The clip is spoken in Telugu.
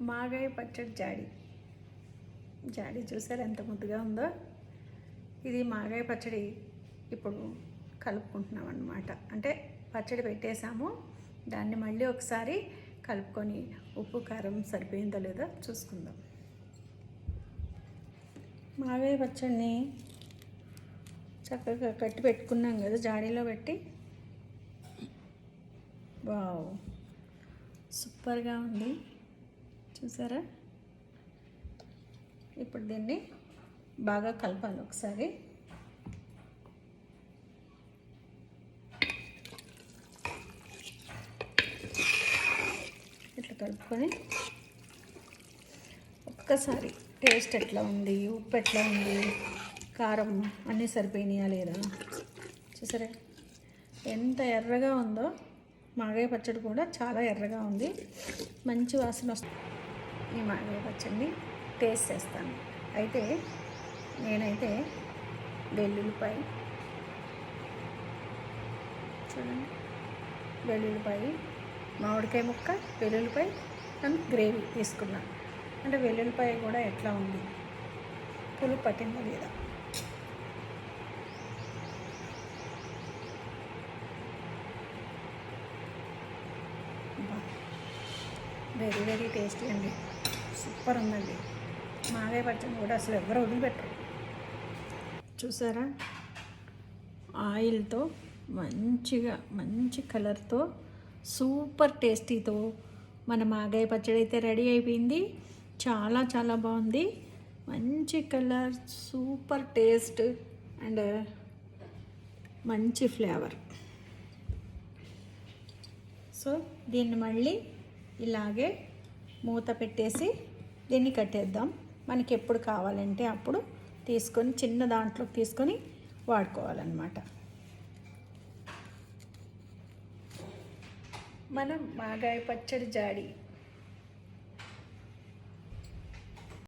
మాగాయ పచ్చడి జాడి. జాడి చూసారు ఎంత ముద్దుగా ఉందో? ఇది మాగాయ పచ్చడి ఇప్పుడు కలుపుకుంటున్నాం అన్నమాట. అంటే పచ్చడి పెట్టేసాము దాన్ని మళ్ళీ ఒకసారి కలుపుకొని ఉప్పు కారం సరిపోయిందో లేదో చూసుకుందాం. మాగాయ పచ్చడిని చక్కగా కట్టి పెట్టుకున్నాం కదా జాడీలో పెట్టి. వావ్! సూపర్గా ఉంది. చూసారా? ఇప్పుడు దీన్ని బాగా కలపాలి ఒకసారి. ఇట్లా కలుపుకొని ఒక్కసారి టేస్ట్ ఎట్లా ఉంది ఉప్పు ఎట్లా ఉంది కారం అన్నీ సరిపోయినాయా లేదా? చూసారా? ఎంత ఎర్రగా ఉందో మాగాయ పచ్చడి కూడా చాలా ఎర్రగా ఉంది. మంచి వాసన వస్తుంది. ఈ మామిడి పచ్చడిని టేస్ట్ చేస్తాను. అయితే నేనైతే వెల్లుల్లిపాయ చూడండి. వెల్లుల్లిపాయ మామిడికాయ ముక్క వెల్లుల్లిపాయ అండ్ గ్రేవీ తీసుకున్నాను అంటే వెల్లుల్లిపాయ కూడా ఎట్లా ఉంది? పులుపు పట్టిందా లేదా? వెరీ వెరీ టేస్టీ అండి. సూపర్ ఉందండి. మాగాయ పచ్చడి కూడా అసలు ఎవరు వదిలిపెట్టరు. చూసారా? ఆయిల్తో మంచిగా మంచి కలర్తో సూపర్ టేస్టీతో మన మాగాయ పచ్చడి అయితే రెడీ అయిపోయింది. చాలా చాలా బాగుంది. మంచి కలర్ సూపర్ టేస్ట్ అండ్ మంచి ఫ్లేవర్. సో దీన్ని మళ్ళీ ఇలాగే మూత పెట్టేసి దీన్ని కట్టేద్దాం. మనకి ఎప్పుడు కావాలంటే అప్పుడు తీసుకొని చిన్న దాంట్లోకి తీసుకొని వాడుకోవాలన్నమాట. మనం మాగాయ పచ్చడి జాడి